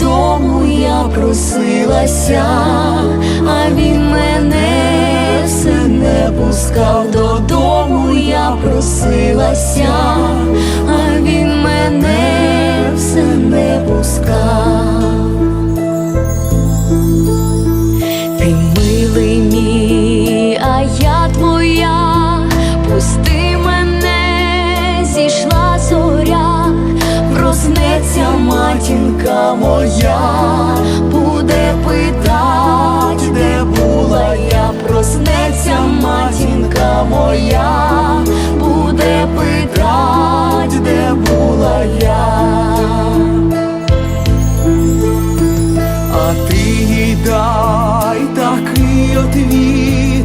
додому я просилася, а він мене все не пускав додому, я просилася. А моя буде питать, де була я, проснеться матінка моя, буде питать, де була я, а ти їй дай такий отвіт.